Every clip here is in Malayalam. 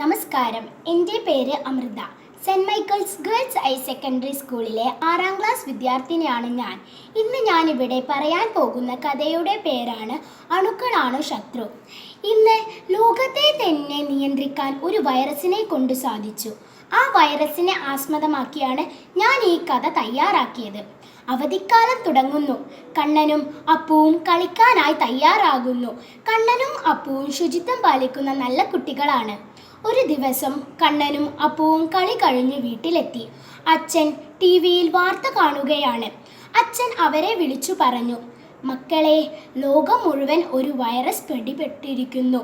നമസ്കാരം. എന്റെ പേര് Amrita. Saint Michael's girls higher secondary സ്കൂളിലെ ആറാം ക്ലാസ് വിദ്യാർത്ഥിനിയാണ് ഞാൻ. ഇന്ന് ഞാനിവിടെ പറയാൻ പോകുന്ന കഥയുടെ പേരാണ് അണുക്കളാണ് ശത്രു. ഇന്ന് ലോകത്തെ തന്നെ നിയന്ത്രിക്കാൻ ഒരു വൈറസിനെ കൊണ്ട് സാധിച്ചു. ആ വൈറസിനെ ആസ്മദമാക്കിയാണ് ഞാൻ ഈ കഥ തയ്യാറാക്കിയത്. അവധിക്കാലം തുടങ്ങുന്നു. കണ്ണനും അപ്പുവും കളിക്കാനായി തയ്യാറാകുന്നു. കണ്ണനും അപ്പുവും ശുചിത്വം പാലിക്കുന്ന നല്ല കുട്ടികളാണ്. ഒരു ദിവസം കണ്ണനും അപ്പുവും കളി കഴിഞ്ഞ് വീട്ടിലെത്തി. അച്ഛൻ ടി വിയിൽ വാർത്ത കാണുകയാണ്. അച്ഛൻ അവരെ വിളിച്ചു പറഞ്ഞു മക്കളെ ലോകം മുഴുവൻ ഒരു വൈറസ് പിടിപെട്ടിരിക്കുന്നു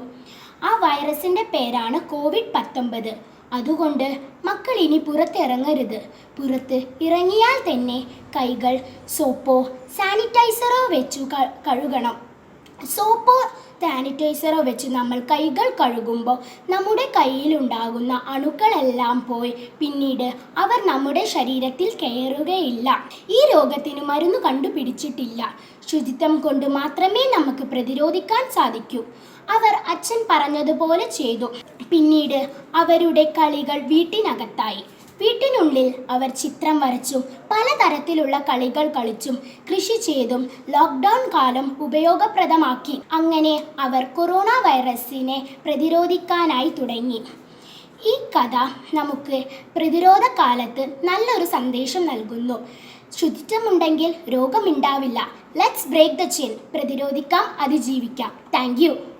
ആ വൈറസിന്റെ പേരാണ് കോവിഡ് പത്തൊമ്പത്. അതുകൊണ്ട് മക്കൾ ഇനി പുറത്തിറങ്ങരുത്. പുറത്ത് ഇറങ്ങിയാൽ തന്നെ കൈകൾ സോപ്പോ സാനിറ്റൈസറോ വെച്ചു കഴുകണം. സോപ്പോ സാനിറ്റൈസറോ വെച്ച് നമ്മൾ കൈകൾ കഴുകുമ്പോൾ നമ്മുടെ കയ്യിലുണ്ടാകുന്ന അണുക്കളെല്ലാം പോയി. പിന്നീട് അവർ നമ്മുടെ ശരീരത്തിൽ കയറുകയില്ല. ഈ രോഗത്തിന് മരുന്ന് കണ്ടുപിടിച്ചിട്ടില്ല. ശുചിത്വം കൊണ്ട് മാത്രമേ നമുക്ക് പ്രതിരോധിക്കാൻ സാധിക്കൂ. അവർ അച്ഛൻ പറഞ്ഞതുപോലെ ചെയ്തു. പിന്നീട് അവരുടെ കളികൾ വീട്ടിനകത്തായി. വീട്ടിനുള്ളിൽ അവർ ചിത്രം വരച്ചും പലതരത്തിലുള്ള കളികൾ കളിച്ചും കൃഷി ചെയ്തും ലോക്ക്ഡൗൺ കാലം ഉപയോഗപ്രദമാക്കി. അങ്ങനെ അവർ കൊറോണ വൈറസിനെ പ്രതിരോധിക്കാനായി തുടങ്ങി. ഈ കഥ നമുക്ക് പ്രതിരോധ കാലത്ത് നല്ലൊരു സന്ദേശം നൽകുന്നു. ശുചിത്വമുണ്ടെങ്കിൽ രോഗമുണ്ടാവില്ല. ലെറ്റ്സ് ബ്രേക്ക് ദ ചെയിൻ പ്രതിരോധിക്കാം അതിജീവിക്കാം. താങ്ക്